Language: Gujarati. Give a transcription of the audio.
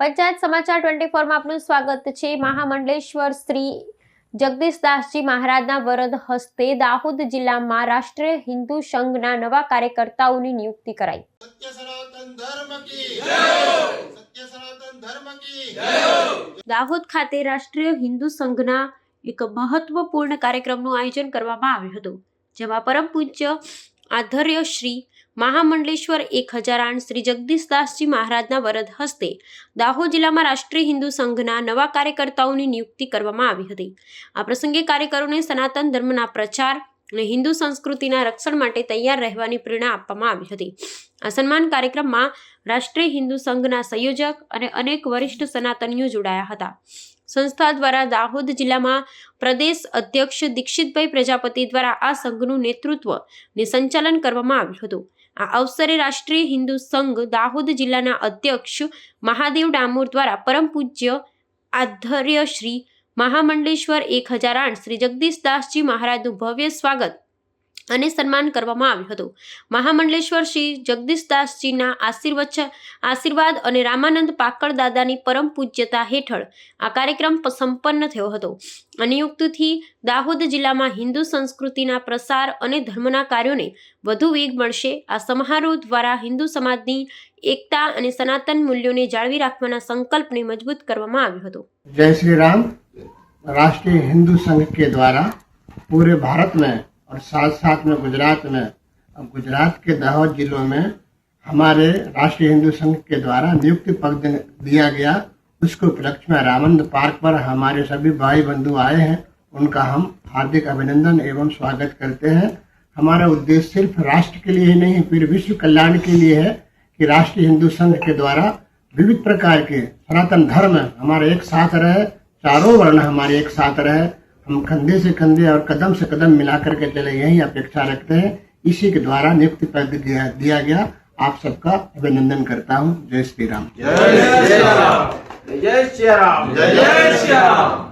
પંચાયત સમાચાર ટ્વેન્ટી ફોરમાં આપનું સ્વાગત છે. મહામંડલેશ્વર શ્રી જગદીશદાસજી મહારાજના વરદ હસ્તે દાહોદ જિલ્લામાં રાષ્ટ્રીય હિન્દુ સંઘના નવા કાર્યકર્તાઓની નિયુક્તિ કરાઈ. દાહોદ ખાતે રાષ્ટ્રીય હિન્દુ સંઘના એક મહત્વપૂર્ણ કાર્યક્રમનું આયોજન કરવામાં આવ્યું હતું જેમાં પરમ પૂજ્ય આધર્ય શ્રી મહામંડલેશ્વર એક હજાર આઠ શ્રી જગદીશદાસજી મહારાજના વરદ હસ્તે દાહોદ જિલ્લામાં રાષ્ટ્રીય હિન્દુ સંઘના નવા કાર્યકર્તાઓની નિયુક્તિ કરવામાં આવી હતી. આ પ્રસંગે કાર્યકરોને સનાતન ધર્મના પ્રચાર અને હિન્દુ સંસ્કૃતિના રક્ષણ માટે તૈયાર રહેવાની પ્રેરણા આપવામાં આવી હતી. આ સન્માન કાર્યક્રમમાં રાષ્ટ્રીય હિન્દુ સંઘના સંયોજક અને અનેક વરિષ્ઠ સનાતનીઓ જોડાયા હતા. સંસ્થા દ્વારા દાહોદ જિલ્લામાં પ્રદેશ અધ્યક્ષ દીક્ષિતભાઈ પ્રજાપતિ દ્વારા આ સંઘનું નેતૃત્વ ને સંચાલન કરવામાં આવ્યું હતું. આ અવસરે રાષ્ટ્રીય હિન્દુ સંઘ દાહોદ જિલ્લાના અધ્યક્ષ મહાદેવ ડામોર દ્વારા પરમ પૂજ્ય આધર્ય શ્રી મહામંડલેશ્વર એક હજાર આઠ શ્રી જગદીશદાસજી મહારાજનું ભવ્ય સ્વાગત. અને સન્માન કરવામાં આવ્યું હતું. મહામંડલેશ્વર શ્રી જગદીશદાસજીના આશીર્વચ, આશીર્વાદ અને રામાનંદ પાકળ દાદાની પરમ પૂજ્યતા હેઠળ આ કાર્યક્રમ સંપન્ન થયો હતો. આ નિયુક્તિથી દાહોદ જિલ્લામાં હિન્દુ સંસ્કૃતિના પ્રસાર અને ધર્મના કાર્યોને વધુ વેગ મળશે. આ સમારોહ દ્વારા હિન્દુ સમાજની એકતા અને સનાતન મૂલ્યોને જાળવી રાખવાના સંકલ્પને મજબૂત કરવામાં આવ્યો હતો. જય શ્રી રામ. રાષ્ટ્રીય હિન્દુ સંઘ કે દ્વારા પૂરે ભારત और साथ साथ में गुजरात में, अब गुजरात के दाहोद जिलों में हमारे राष्ट्रीय हिंदू संघ के द्वारा नियुक्ति पद दिया गया। उसके उपलक्ष्य में रामंद पार्क पर हमारे सभी भाई बंधु आए हैं। उनका हम हार्दिक अभिनंदन एवं स्वागत करते हैं। हमारा उद्देश्य सिर्फ़ राष्ट्र के लिए ही नहीं, फिर विश्व कल्याण के लिए है कि राष्ट्रीय हिंदू संघ के द्वारा विविध प्रकार के सनातन धर्म हमारे एक साथ रहे, चारों वर्ण हमारे एक साथ रहे। हम कंधे से कंधे और कदम से कदम मिलाकर के चले यही अपेक्षा रखते हैं इसी के द्वारा नियुक्ति पद दिया, दिया गया आप सबका अभिनंदन करता हूँ जय श्री राम जय श्री राम जय श्री राम जय श्री राम